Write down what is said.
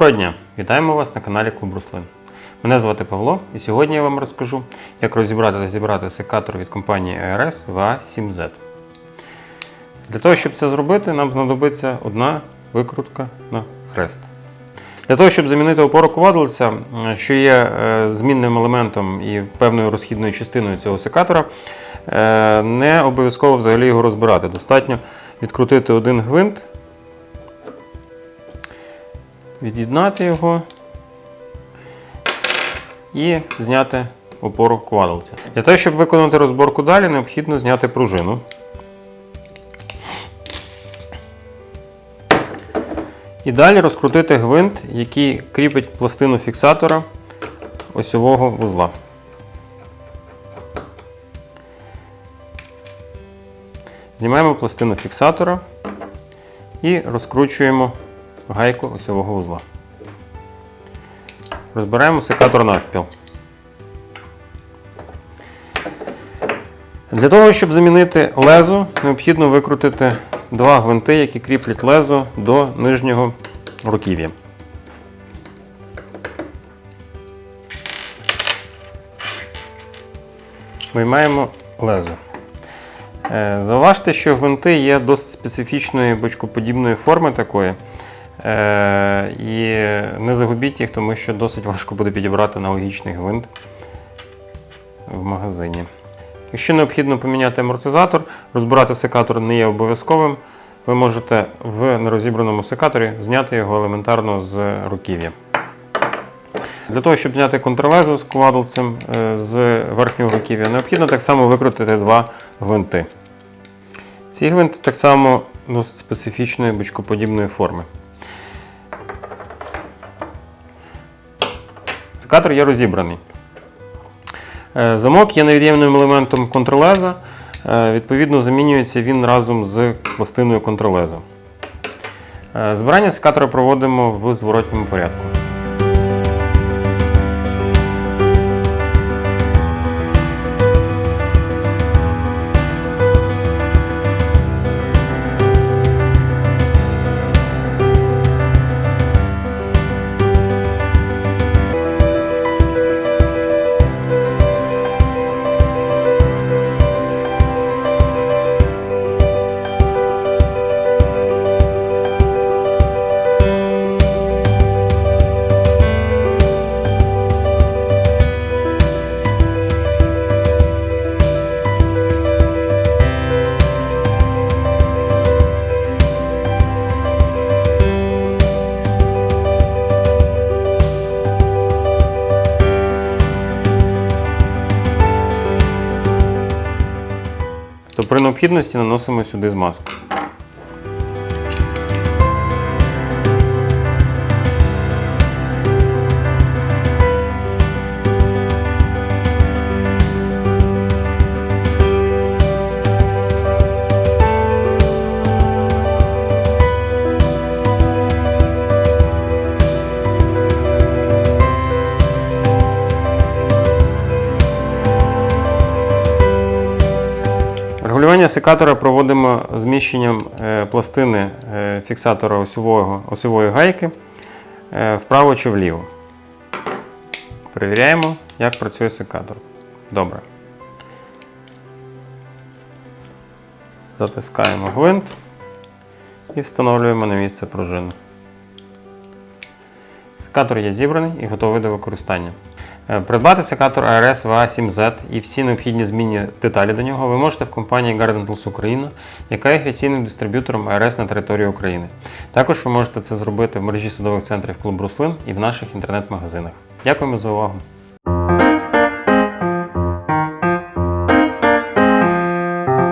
Доброго дня! Вітаємо вас на каналі Клуб Руслин. Мене звати Павло, і сьогодні я вам розкажу, як розібрати та зібрати секатор від компанії ARS VA7Z. Для того, щоб це зробити, нам знадобиться одна викрутка на хрест. Для того, щоб замінити опору ковадлиця, що є е, змінним елементом і певною розхідною частиною цього секатора, е, не обов'язково взагалі його розбирати. Достатньо відкрутити один гвинт, від'єднати його і зняти опору ковадлиця. Для того, щоб виконати розборку далі, необхідно зняти пружину. І далі розкрутити гвинт, який кріпить пластину фіксатора осьового вузла. Знімаємо пластину фіксатора і розкручуємо гайку осьового вузла. Розбираємо секатор навпіл. Для того, щоб замінити лезо, необхідно викрутити два гвинти, які кріплять лезо до нижнього руків'я. Виймаємо лезо. Е, Зауважте, що гвинти є досить специфічної бочкоподібної форми такої. Е, І не загубіть їх, тому що досить важко буде підібрати аналогічний гвинт в магазині. Якщо необхідно поміняти амортизатор, розбирати секатор не є обов'язковим. Ви можете в нерозібраному секаторі зняти його елементарно з руків'я. Для того, щоб зняти контрлезо з ковадлцем е, з верхнього руків'я, необхідно так само викрутити два гвинти. Ці гвинти так само досить специфічної бочкоподібної форми. Секатор є розібраний. Е, Замок є невід'ємним елементом контролеза. Е, Відповідно, замінюється він разом з пластиною контролеза. Е, Збирання секатора проводимо в зворотньому порядку. То при необхідності наносимо сюди змазку. Регулювання секатора проводимо зміщенням е, пластини е, фіксатора осьового, осьової гайки е, вправо чи вліво. Перевіряємо, як працює секатор. Добре. Затискаємо гвинт і встановлюємо на місце пружину. Секатор є зібраний і готовий до використання. Е, Придбати секатор ARS VA7Z і всі необхідні змінні деталі до нього ви можете в компанії Garden Tools Україна, яка є офіційним дистриб'ютором ARS на території України. Також ви можете це зробити в мережі садових центрів Клуб Руслин і в наших інтернет-магазинах. Дякуємо за увагу!